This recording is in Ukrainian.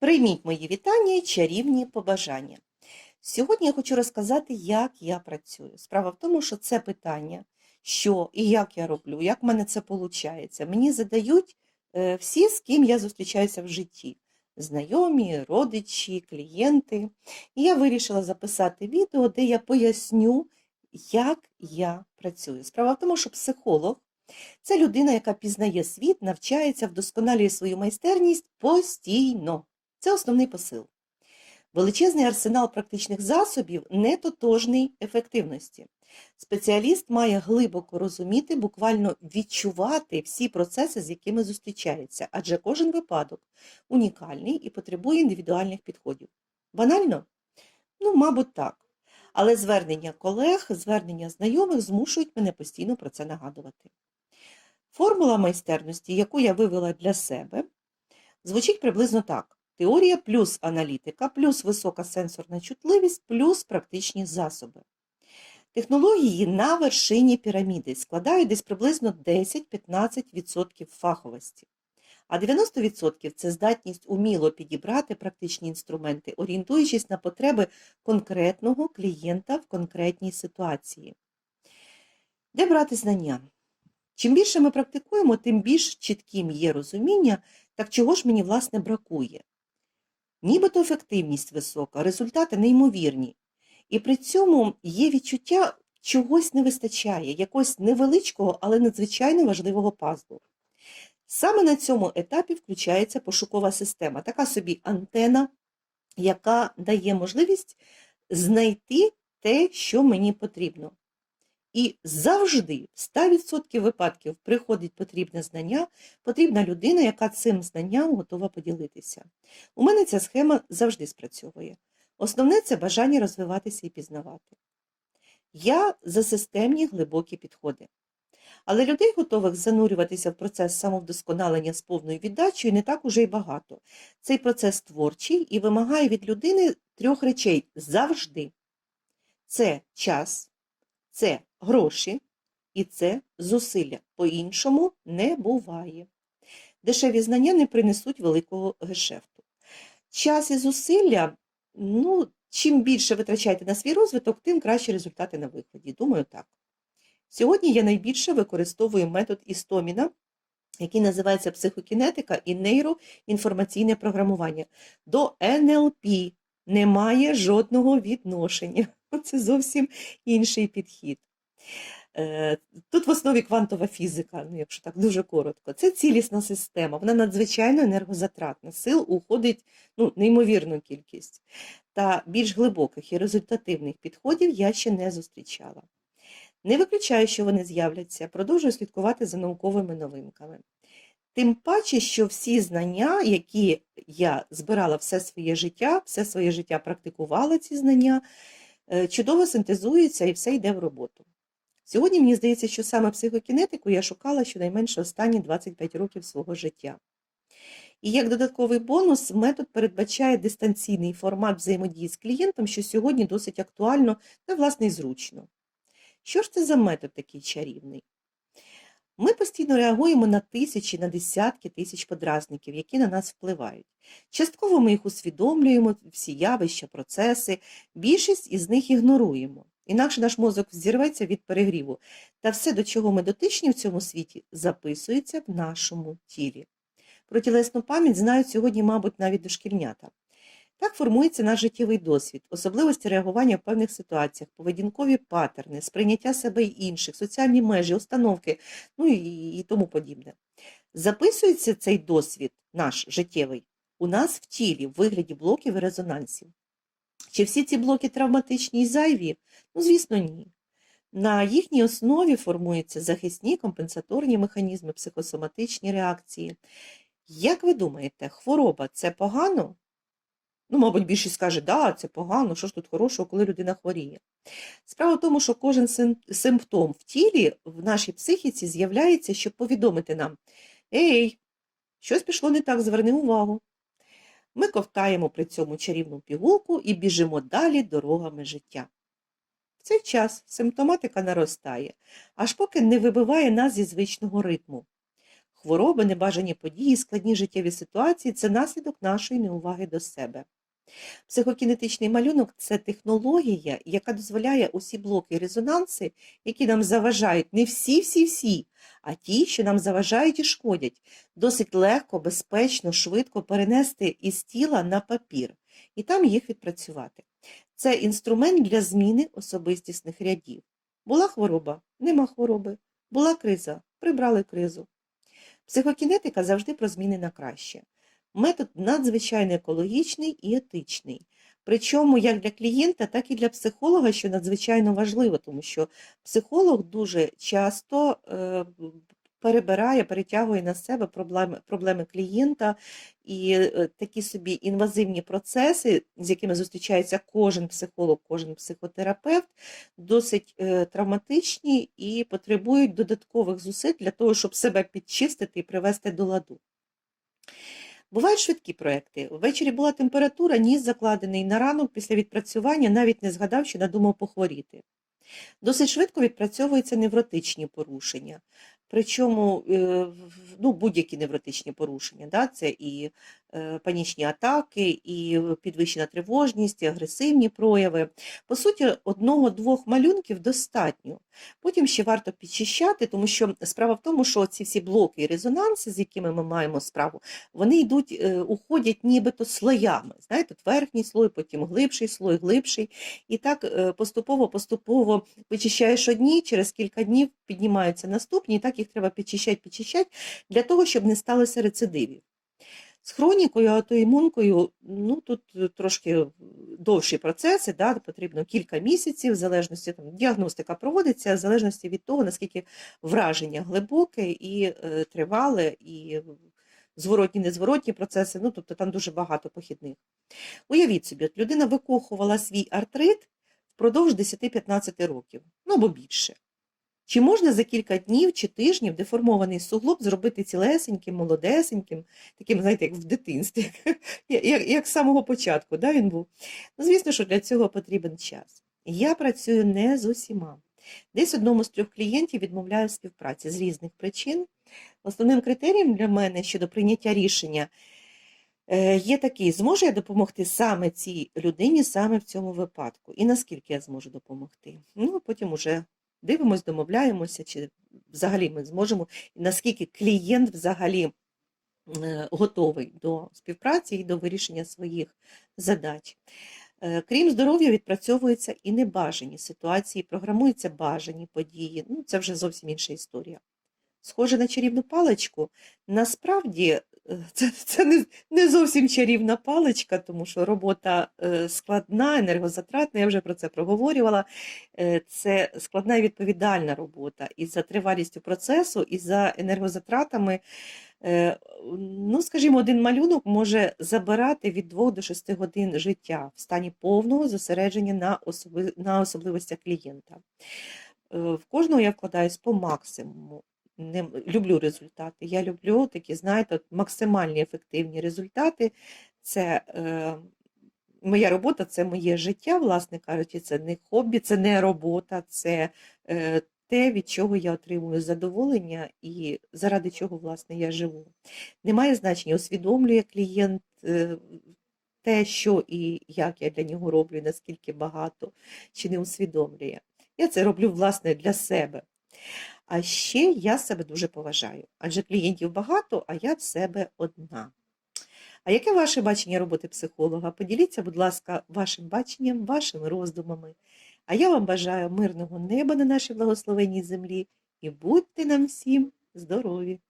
Прийміть мої вітання і чарівні побажання. Сьогодні я хочу розказати, як я працюю. Справа в тому, що це питання, що і як я роблю, як в мене це виходить, мені задають е, всі, з ким я зустрічаюся в житті. Знайомі, родичі, клієнти. І я вирішила записати відео, де я поясню, як я працюю. Справа в тому, що психолог це людина, яка пізнає світ, навчається, вдосконалює свою майстерність постійно. Це основний посил. Величезний арсенал практичних засобів не тотожний ефективності. Спеціаліст має глибоко розуміти, буквально відчувати всі процеси, з якими зустрічається, адже кожен випадок унікальний і потребує індивідуальних підходів. Банально? Ну, мабуть, так. Але звернення колег, звернення знайомих змушують мене постійно про це нагадувати. Формула майстерності, яку я вивела для себе, звучить приблизно так: теорія плюс аналітика, плюс висока сенсорна чутливість, плюс практичні засоби. Технології на вершині піраміди складають десь приблизно 10-15% фаховості. А 90% це здатність уміло підібрати практичні інструменти, орієнтуючись на потреби конкретного клієнта в конкретній ситуації. Де брати знання? Чим більше ми практикуємо, тим більш чітким є розуміння, так чого ж мені, власне, бракує. Нібито ефективність висока, результати неймовірні. І при цьому є відчуття чогось не вистачає, якогось невеличкого, але надзвичайно важливого пазлу. Саме на цьому етапі включається пошукова система, така собі антена, яка дає можливість знайти те, що мені потрібно. І завжди, в 100% випадків, приходить потрібне знання, потрібна людина, яка цим знанням готова поділитися. У мене ця схема завжди спрацьовує. Основне це бажання розвиватися і пізнавати. Я за системні глибокі підходи. Але людей, готових занурюватися в процес самовдосконалення з повною віддачею, не так уже й багато. Цей процес творчий і вимагає від людини трьох речей завжди: це час, це гроші і це зусилля. По-іншому не буває. Дешеві знання не принесуть великого гешефту. Час і зусилля, ну, чим більше витрачаєте на свій розвиток, тим кращі результати на виході. Думаю, так. Сьогодні я найбільше використовую метод Істоміна, який називається психокінетика і нейроінформаційне програмування. До НЛП немає жодного відношення. Це зовсім інший підхід. Е, Тут в основі квантова фізика, ну, якщо так дуже коротко, це цілісна система, вона надзвичайно енергозатратна, сил уходить ну, неймовірну кількість. Та більш глибоких і результативних підходів я ще не зустрічала. Не виключаю, що вони з'являться, продовжую слідкувати за науковими новинками. Тим паче, що всі знання, які я збирала все своє життя, все своє життя практикувала ці знання, е, чудово синтезуються і все йде в роботу. Сьогодні мені здається, що саме психокінетику я шукала щонайменше останні 25 років свого життя. І як додатковий бонус, метод передбачає дистанційний формат взаємодії з клієнтом, що сьогодні досить актуально та, власне, зручно. Що ж це за метод такий чарівний? Ми постійно реагуємо на тисячі, на десятки тисяч подразників, які на нас впливають. Частково ми їх усвідомлюємо, всі явища, процеси, більшість із них ігноруємо. Інакше наш мозок взірветься від перегріву, та все, до чого ми дотичні в цьому світі, записується в нашому тілі. Про тілесну пам'ять знають сьогодні, мабуть, навіть дошкільнята. Так формується наш життєвий досвід, особливості реагування в певних ситуаціях, поведінкові патерни, сприйняття себе й інших, соціальні межі, установки, ну і, і тому подібне. Записується цей досвід, наш життєвий, у нас в тілі в вигляді блоків і резонансів. Чи всі ці блоки травматичні і зайві? Ну, звісно, ні. На їхній основі формуються захисні компенсаторні механізми, психосоматичні реакції. Як ви думаєте, хвороба це погано? Ну, мабуть, більшість скаже, да, це погано, що ж тут хорошого, коли людина хворіє. Справа в тому, що кожен симптом в тілі в нашій психіці з'являється, щоб повідомити нам: Ей, щось пішло не так, зверни увагу. Ми ковтаємо при цьому чарівну пігулку і біжимо далі дорогами життя. В цей час симптоматика наростає, аж поки не вибиває нас зі звичного ритму. хвороби, небажані події, складні життєві ситуації це наслідок нашої неуваги до себе. Психокінетичний малюнок це технологія, яка дозволяє усі блоки резонанси, які нам заважають, не всі-всі-всі, а ті, що нам заважають і шкодять, досить легко, безпечно, швидко перенести із тіла на папір і там їх відпрацювати. Це інструмент для зміни особистісних рядів. Була хвороба, нема хвороби, була криза, прибрали кризу. Психокінетика завжди про зміни на краще. Метод надзвичайно екологічний і етичний. Причому як для клієнта, так і для психолога, що надзвичайно важливо, тому що психолог дуже часто е, перебирає, перетягує на себе проблеми, проблеми клієнта і е, такі собі інвазивні процеси, з якими зустрічається кожен психолог, кожен психотерапевт, досить е, травматичні і потребують додаткових зусиль для того, щоб себе підчистити і привести до ладу. Бувають швидкі проекти. Ввечері була температура, ніс закладений на ранок після відпрацювання, навіть не згадав, що надумав похворіти. Досить швидко відпрацьовуються невротичні порушення. Причому е, ну, будь-які невротичні порушення, да? це і панічні атаки, і підвищена тривожність, і агресивні прояви. По суті, одного-двох малюнків достатньо. Потім ще варто підчищати, тому що справа в тому, що ці всі блоки і резонанси, з якими ми маємо справу, вони йдуть, е, уходять нібито слоями. Знаєте, от верхній слой, потім глибший слой, глибший. І так е, поступово-поступово вичищаєш одні, через кілька днів піднімаються наступні, і так їх треба підчищати, підчищати, для того, щоб не сталося рецидивів. З хронікою, аутоімункою, ну тут е, трошки довші процеси, да, потрібно кілька місяців, в залежності там, діагностика проводиться, в залежності від того, наскільки враження глибоке і е, тривале, і зворотні, незворотні процеси, ну тобто там дуже багато похідних. Уявіть собі, от людина викохувала свій артрит впродовж 10-15 років, ну або більше. Чи можна за кілька днів чи тижнів деформований суглоб зробити цілесеньким, молодесеньким, таким, знаєте, як в дитинстві, як, як, з самого початку да, він був? Ну, звісно, що для цього потрібен час. Я працюю не з усіма. Десь одному з трьох клієнтів відмовляю співпраці з різних причин. Основним критерієм для мене щодо прийняття рішення е, є такий: зможу я допомогти саме цій людині, саме в цьому випадку, і наскільки я зможу допомогти. Ну, а потім уже дивимось, домовляємося, чи взагалі ми зможемо, наскільки клієнт взагалі е, готовий до співпраці і до вирішення своїх задач. Е, Крім здоров'я, відпрацьовуються і небажані ситуації, програмуються бажані події. Ну, це вже зовсім інша історія. Схоже на чарівну паличку. Насправді це, це не, не зовсім чарівна паличка, тому що робота е, складна, енергозатратна, я вже про це проговорювала. Е, Це складна і відповідальна робота і за тривалістю процесу, і за енергозатратами. Е, Ну, скажімо, один малюнок може забирати від 2 до 6 годин життя в стані повного зосередження на, особи, на особливостях клієнта. В кожного я вкладаюсь по максимуму. Не, люблю результати. Я люблю такі, знаєте, максимальні ефективні результати. Це е, моя робота, це моє життя, власне кажучи, це не хобі, це не робота, це е, те, від чого я отримую задоволення і заради чого, власне, я живу. Немає значення, усвідомлює клієнт е, те, що і як я для нього роблю, наскільки багато, чи не усвідомлює. Я це роблю, власне, для себе. А ще я себе дуже поважаю, адже клієнтів багато, а я в себе одна. А яке ваше бачення роботи психолога? Поділіться, будь ласка, вашим баченням, вашими роздумами. А я вам бажаю мирного неба на нашій благословенній землі і будьте нам всім здорові!